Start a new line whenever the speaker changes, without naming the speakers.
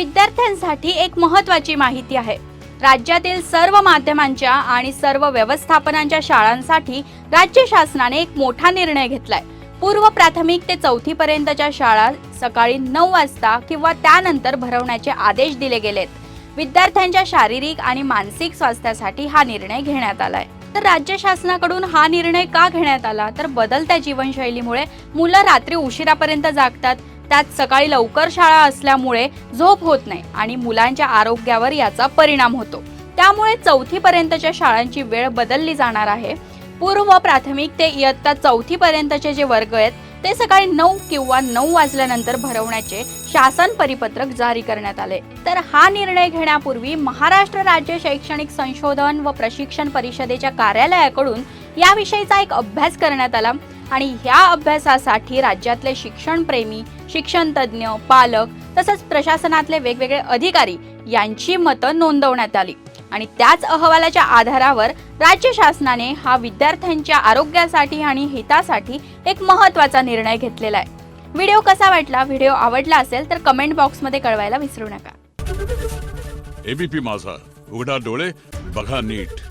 विद्यार्थ्यांसाठी एक महत्त्वाची माहिती आहे. राज्यातील सर्व माध्यमांच्या आणि सर्व व्यवस्थापनांच्या शाळांसाठी राज्य शासनाने एक मोठा निर्णय घेतलाय. पूर्व प्राथमिक ते चौथी पर्यंतच्या शाळा सकाळी नऊ वाजता किंवा त्यानंतर भरवण्याचे आदेश दिले गेलेत. विद्यार्थ्यांच्या शारीरिक आणि मानसिक स्वास्थ्यासाठी हा निर्णय घेण्यात आलाय. तर राज्य शासनाकडून हा निर्णय का घेण्यात आला? तर बदलत्या जीवनशैलीमुळे मुलं रात्री उशिरापर्यंत जागतात. त्यात सकाळी लवकर शाळा असल्यामुळे झोप होत नाही आणि मुलांच्या आरोग्यावर याचा परिणाम होतो. त्यामुळे चौथी पर्यंतच्या शाळांची वेळ बदलली जाणार आहे. पूर्व प्राथमिक ते इयत्ता चौथी पर्यंतचे जे वर्ग आहेत ते सकाळी नऊ किंवा नऊ वाजल्यानंतर भरवण्याचे शासन परिपत्रक जारी करण्यात आले. तर हा निर्णय घेण्यापूर्वी महाराष्ट्र राज्य शैक्षणिक संशोधन व प्रशिक्षण परिषदेच्या कार्यालयाकडून याविषयीचा एक अभ्यास करण्यात आला. आणि ह्या अभ्यासासाठी राज्यातले शिक्षणप्रेमी शिक्षण तज्ज्ञ पालक तसंच प्रशासनातले वेगवेगळे अधिकारी यांची मतं नोंदवण्यात आली. आणि त्याच अहवालाच्या आधारावर राज्य शासनाने हा विद्यार्थ्यांच्या आरोग्यासाठी आणि हितासाठी एक महत्त्वाचा निर्णय घेतलेला आहे. व्हिडिओ कसा वाटला? व्हिडिओ आवडला असेल तर कमेंट बॉक्समध्ये कळवायला विसरू नका.
एबीपी माझा. उघडा डोळे बघा नीट.